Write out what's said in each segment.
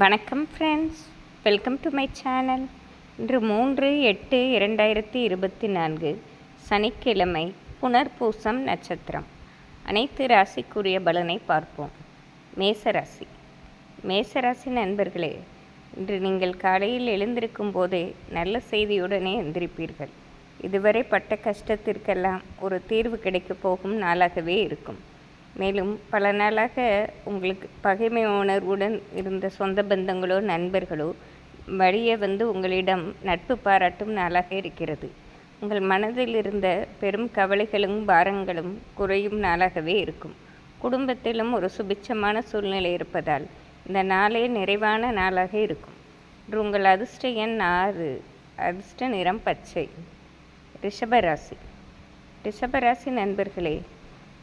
வணக்கம் friends welcome to my channel இன்று மூன்று எட்டு இரண்டாயிரத்தி இருபத்தி நான்கு சனிக்கிழமை புனர்பூசம் நட்சத்திரம். அனைத்து ராசிக்குரிய பலனை பார்ப்போம். மேசராசி. மேசராசி நண்பர்களே இன்று நீங்கள் காலையில் எழுந்திருக்கும் போதே நல்ல செய்தியுடனே எந்திரிப்பீர்கள். இதுவரை பட்ட கஷ்டத்திற்கெல்லாம் ஒரு தீர்வு கிடைக்கப் போகும் நாளாகவே இருக்கும். மேலும் பல நாளாக உங்களுக்கு பகைமை உணர்வுடன் இருந்த சொந்த பந்தங்களோ நண்பர்களோ வழியே வந்து உங்களிடம் நட்பு பாராட்டும் நாளாக இருக்கிறது. உங்கள் மனதில் இருந்த பெரும் கவலைகளும் பாரங்களும் குறையும் நாளாகவே இருக்கும். குடும்பத்திலும் ஒரு சுபிட்சமான சூழ்நிலை இருப்பதால் இந்த நாளே நிறைவான நாளாக இருக்கும். இன்று உங்கள் அதிர்ஷ்ட எண் ஆறு அதிர்ஷ்ட நிறம் பச்சை. ரிஷபராசி. ரிஷபராசி நண்பர்களே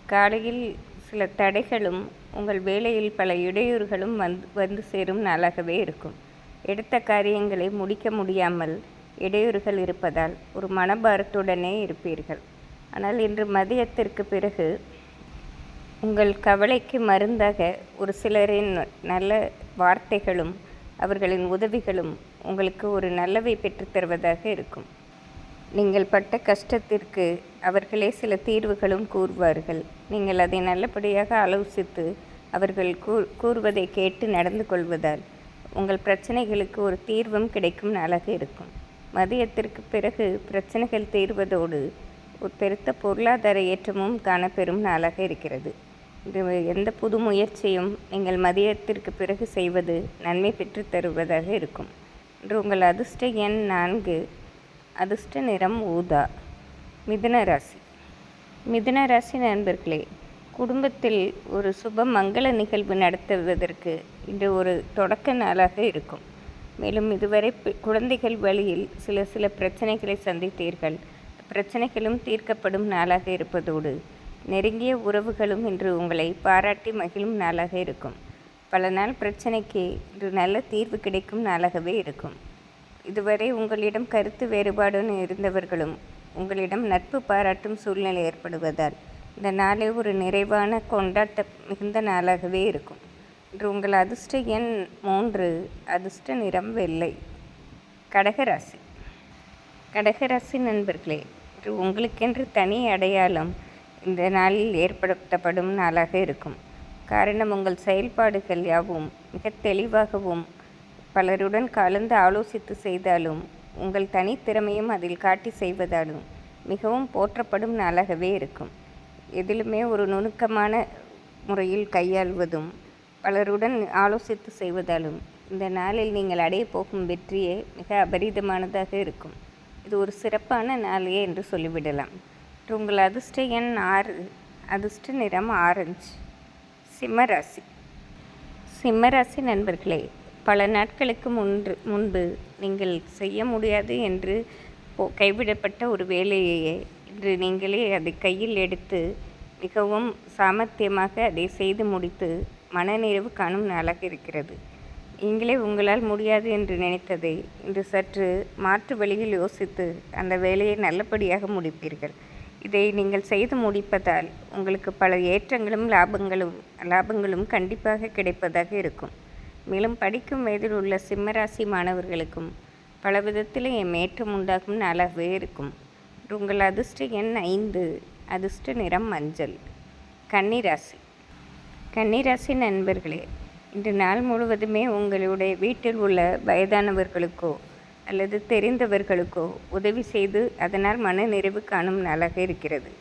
காலையில் சில தடைகளும் உங்கள் வேலையில் பல இடையூறுகளும் வந்து வந்து சேரும் நாளாகவே இருக்கும். எடுத்த காரியங்களை முடிக்க முடியாமல் இடையூறுகள் இருப்பதால் ஒரு மனபாரத்துடனே இருப்பீர்கள். ஆனால் இன்று மதியத்திற்கு பிறகு உங்கள் கவலைக்கு மருந்தாக ஒரு சிலரின் நல்ல வார்த்தைகளும் அவர்களின் உதவிகளும் உங்களுக்கு ஒரு நல்லவை பெற்றுத் தருவதாக இருக்கும். நீங்கள் பட்ட கஷ்டத்திற்கு அவர்களே சில தீர்வுகளும் கூறுவார்கள். நீங்கள் அதை நல்லபடியாக ஆலோசித்து அவர்கள் கூ கூறுவதை கேட்டு நடந்து கொள்வதால் உங்கள் பிரச்சனைகளுக்கு ஒரு தீர்வும் கிடைக்கும் நாளாக இருக்கும். மதியத்திற்கு பிறகு பிரச்சனைகள் தீர்வதோடு ஒரு பெருத்த பொருளாதார ஏற்றமும் காணப்பெறும் நாளாக இருக்கிறது. இது எந்த புது முயற்சியும் நீங்கள் மதியத்திற்கு பிறகு செய்வது நன்மை பெற்று தருவதாக இருக்கும். இன்று உங்கள் அதிர்ஷ்ட எண் நான்கு அதிர்ஷ்ட நிறம் ஊதா. மிதுன ராசி. மிதுன ராசி நண்பர்களே குடும்பத்தில் ஒரு சுப மங்கள நிகழ்வு நடத்துவதற்கு இன்று ஒரு தொடக்க நாளாக இருக்கும். மேலும் இதுவரை குழந்தைகள் வழியில் சில சில பிரச்சனைகளை சந்தித்தீர்கள். பிரச்சனைகளும் தீர்க்கப்படும் நாளாக இருப்பதோடு நெருங்கிய உறவுகளும் இன்று உங்களை பாராட்டி மகிழும் நாளாக இருக்கும். பல நாள் பிரச்சனைக்கு இன்று நல்ல தீர்வு கிடைக்கும் நாளாகவே இருக்கும். இதுவரை உங்களிடம் கருத்து வேறுபாடுன்னு இருந்தவர்களும் உங்களிடம் நட்பு பாராட்டும் சூழ்நிலை ஏற்படுவதால் இந்த நாளே ஒரு நிறைவான கொண்டாட்ட மிகுந்த நாளாகவே இருக்கும். இன்று உங்கள் அதிர்ஷ்ட எண் மூன்று அதிர்ஷ்ட நிறம் வெள்ளை. கடகராசி. கடகராசி நண்பர்களே இன்று உங்களுக்கென்று தனி அடையாளம் இந்த நாளில் ஏற்படுத்தப்படும் நாளாக இருக்கும். காரணம் உங்கள் செயல்பாடுகள் யாவும் மிக தெளிவாகவும் பலருடன் கலந்து ஆலோசித்து செய்தாலும் உங்கள் தனித்திறமையும் அதில் காட்டி செய்வதாலும் மிகவும் போற்றப்படும் நாளாகவே இருக்கும். எதிலுமே ஒரு நுணுக்கமான முறையில் கையாள்வதும் பலருடன் ஆலோசித்து செய்வதாலும் இந்த நாளில் நீங்கள் அடைய போகும் வெற்றியே மிக அபரிதமானதாக இருக்கும். இது ஒரு சிறப்பான நாளையே என்று சொல்லிவிடலாம். உங்கள் அதிர்ஷ்ட எண் ஆறு அதிர்ஷ்ட நிறம் ஆரஞ்சு. சிம்மராசி சிம்மராசி நண்பர்களே பல நாட்களுக்கு முன்று முன்பு நீங்கள் செய்ய முடியாது என்று கைவிடப்பட்ட ஒரு வேலையையே இன்று நீங்களே அதை கையில் எடுத்து மிகவும் சாமர்த்தியமாக அதை செய்து முடித்து மனநிறைவு காணும் நாளாக இருக்கிறது. நீங்களே உங்களால் முடியாது என்று நினைத்ததை இன்று சற்று மாற்று வழியில் யோசித்து அந்த வேலையை நல்லபடியாக முடிப்பீர்கள். இதை நீங்கள் செய்து முடிப்பதால் உங்களுக்கு பல ஏற்றங்களும் லாபங்களும் லாபங்களும் கண்டிப்பாக கிடைப்பதாக இருக்கும். மேலும் படிக்கும் வயதில் உள்ள சிம்மராசி மாணவர்களுக்கும் பல விதத்தில் ஏற்றம் உண்டாகும் நாளாகவே இருக்கும். உங்கள் அதிர்ஷ்ட எண் ஐந்து. அதிர்ஷ்ட நிறம் மஞ்சள். கன்னிராசி. கன்னிராசி நண்பர்களே இன்று நாள் முழுவதுமே உங்களுடைய வீட்டில் உள்ள வயதானவர்களுக்கோ அல்லது தெரிந்தவர்களுக்கோ உதவி செய்து அதனால் மன நிறைவு காணும் நாளாக இருக்கிறது.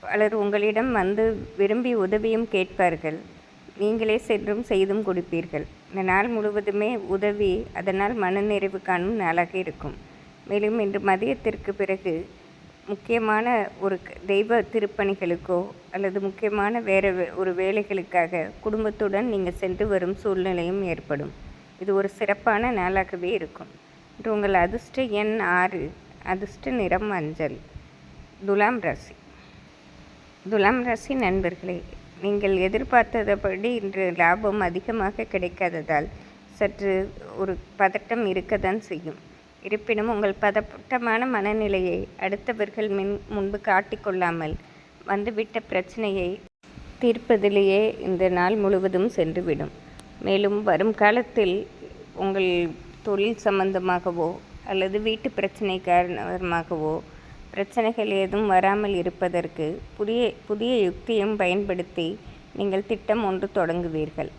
பலர் உங்களிடம் வந்து விரும்பி உதவியும் கேட்பார்கள். நீங்களே சென்றும் செய்தும் கொடுப்பீர்கள். இந்த நாள் முழுவதுமே உதவி அதனால் மனநிறைவு காணும் நாளாக இருக்கும். மேலும் இன்று மதியத்திற்கு பிறகு முக்கியமான ஒரு தெய்வ திருப்பணிகளுக்கோ அல்லது முக்கியமான வேறு வே- ஒரு வேலைகளுக்காக குடும்பத்துடன் நீங்கள் சென்று வரும் சூழ்நிலையும் ஏற்படும். இது ஒரு சிறப்பான நாளாகவே இருக்கும். இன்று உங்கள் அதிர்ஷ்ட எண் ஆறு அதிர்ஷ்ட நிறம் மஞ்சள் துலாம் ராசி. துலாம் ராசி நண்பர்களே நீங்கள் எதிர்பார்த்தபடி இன்று லாபம் அதிகமாக கிடைக்காததால் சற்று ஒரு பதட்டம் இருக்கத்தான் செய்யும். இருப்பினும் உங்கள் பதட்டமான மனநிலையை அடுத்தவர்கள் மின் முன்பு காட்டிக்கொள்ளாமல் வந்துவிட்ட பிரச்சனையை தீர்ப்பதிலேயே இந்த நாள் முழுவதும் சென்றுவிடும். மேலும் வரும் காலத்தில் உங்கள் தொழில் சம்பந்தமாகவோ அல்லது வீட்டு பிரச்சனை காரணமாகவோ பிரச்சனைகள் ஏதும் வராமல் இருப்பதற்கு புதிய புதிய யுக்தியும் பயன்படுத்தி நீங்கள் திட்டம் ஒன்று தொடங்குவீர்கள்.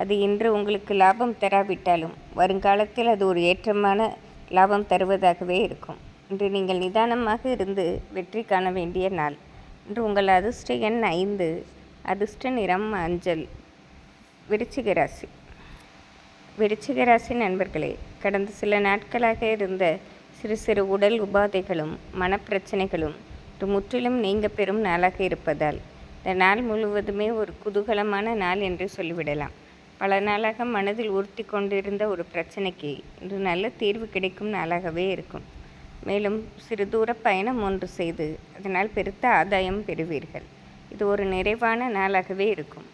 அது இன்று உங்களுக்கு லாபம் தராவிட்டாலும் வருங்காலத்தில் அது ஒரு ஏற்றமான லாபம் தருவதாகவே இருக்கும். இன்று நீங்கள் நிதானமாக இருந்து வெற்றி காண வேண்டிய நாள். இன்று உங்கள் அதிர்ஷ்ட எண் ஐந்து அதிர்ஷ்ட நிறம் அஞ்சல் விருச்சிக ராசி. விருச்சிக ராசி நண்பர்களே கடந்த சில நாட்களாக இருந்த சிறு சிறு உடல் உபாதைகளும் மனப்பிரச்சனைகளும் முற்றிலும் நீங்க பெறும் நாளாக இருப்பதால் இந்த நாள் முழுவதுமே ஒரு குதூகலமான நாள் என்று சொல்லிவிடலாம். பல நாளாக மனதில் உறுத்தி கொண்டிருந்த ஒரு பிரச்சனைக்கு இன்று நல்ல தீர்வு கிடைக்கும் நாளாகவே இருக்கும். மேலும் சிறு தூர பயணம் ஒன்று செய்து அதனால் பெருத்த ஆதாயம் பெறுவீர்கள். இது ஒரு நிறைவான நாளாகவே இருக்கும்.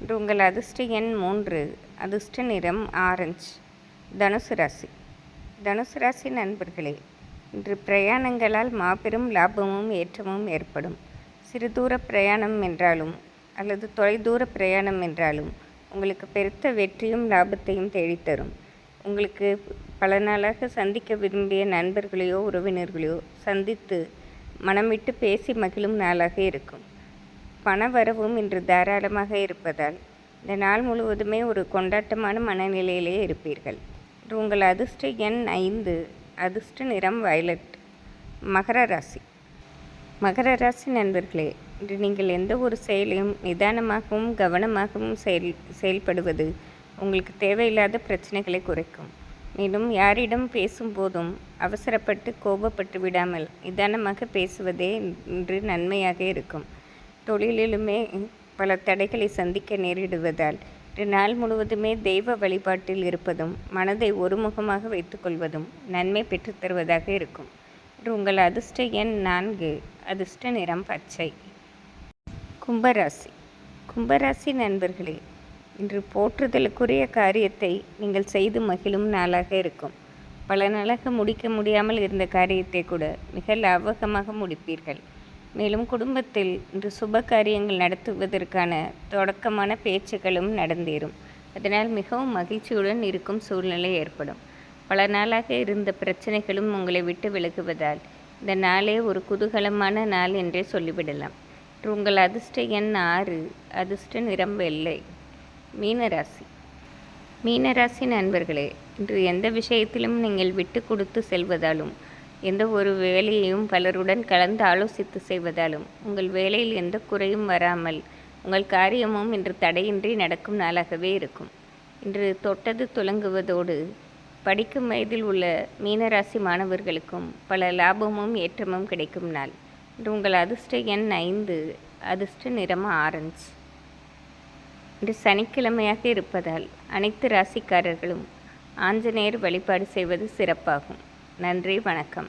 இன்று உங்கள் அதிர்ஷ்ட எண் மூன்று அதிர்ஷ்ட நிறம் ஆரஞ்சு தனுசு ராசி. தனுசு ராசி நண்பர்களே இன்று பிரயாணங்களால் மாபெரும் லாபமும் ஏற்றமும் ஏற்படும். சிறு தூர பிரயாணம் என்றாலும் அல்லது தொலைதூர பிரயாணம் என்றாலும் உங்களுக்கு பெருத்த வெற்றியும் லாபத்தையும் தேடித்தரும். உங்களுக்கு பல நாளாக சந்திக்க விரும்பிய நண்பர்களையோ உறவினர்களையோ சந்தித்து மனமிட்டு பேசி மகிழும் நாளாக இருக்கும். பண வரவும் இன்று தாராளமாக இருப்பதால் இந்த நாள் முழுவதுமே ஒரு கொண்டாட்டமான மனநிலையிலே இருப்பீர்கள். உங்கள் அதிர்ஷ்ட எண் ஐந்து. அதிர்ஷ்ட நிறம் வயலட். மகர ராசி. மகர ராசி நண்பர்களே இன்று நீங்கள் எந்த ஒரு செயலையும் நிதானமாகவும் கவனமாகவும் செயல் செயல்படுவது உங்களுக்கு தேவையில்லாத பிரச்சனைகளை குறைக்கும். மேலும் யாரிடம் பேசும்போதும் அவசரப்பட்டு கோபப்பட்டு விடாமல் நிதானமாக பேசுவதே இன்று நன்மையாக இருக்கும். தொழிலிலுமே பல தடைகளை சந்திக்க நேரிடுவதால் நாள் முழுவதுமே தெய்வ வழிபாட்டில் இருப்பதும் மனதை ஒருமுகமாக வைத்துக்கொள்வதும் நன்மை பெற்றுத்தருவதாக இருக்கும். இன்று உங்கள் அதிர்ஷ்ட எண் நான்கு அதிர்ஷ்ட நிறம் பச்சை. கும்பராசி. கும்பராசி நண்பர்களே இன்று போற்றுதலுக்குரிய காரியத்தை நீங்கள் செய்து மகிழும் நாளாக இருக்கும். பல நாளாக முடிக்க முடியாமல் இருந்த காரியத்தை கூட மிக லாபகமாக முடிப்பீர்கள். மேலும் குடும்பத்தில் இன்று சுப காரியங்கள் நடத்துவதற்கான தொடக்கமான பேச்சுக்களும் நடந்தேறும். அதனால் மிகவும் மகிழ்ச்சியுடன் இருக்கும் சூழ்நிலை ஏற்படும். பல நாளாக இருந்த பிரச்சனைகளும் உங்களை விட்டு விலகுவதால் இந்த நாளே ஒரு குதூகலமான நாள் என்றே சொல்லிவிடலாம். உங்கள் அதிர்ஷ்ட எண் ஆறு அதிர்ஷ்ட நிறம் வெள்ளை மீனராசி. மீனராசி நண்பர்களே இன்று எந்த விஷயத்திலும் நீங்கள் விட்டு கொடுத்து செல்வதாலும் எந்த ஒரு வேலையையும் பலருடன் கலந்து ஆலோசித்து செய்வதாலும் உங்கள் வேலையில் எந்த குறையும் வராமல் உங்கள் காரியமும் இன்று தடையின்றி நடக்கும் நாளாகவே இருக்கும். இன்று தொட்டது துலங்குவதோடு படிக்கும் வயதில் உள்ள மீனராசி மாணவர்களுக்கும் பல லாபமும் ஏற்றமும் கிடைக்கும் நாள். இன்று உங்கள் அதிர்ஷ்ட எண் ஐந்து அதிர்ஷ்ட நிறம் ஆரஞ்சு. இன்று சனிக்கிழமையாக இருப்பதால் அனைத்து ராசிக்காரர்களும் ஆஞ்சநேயர் வழிபாடு செய்வது சிறப்பாகும். நன்றி வணக்கம்.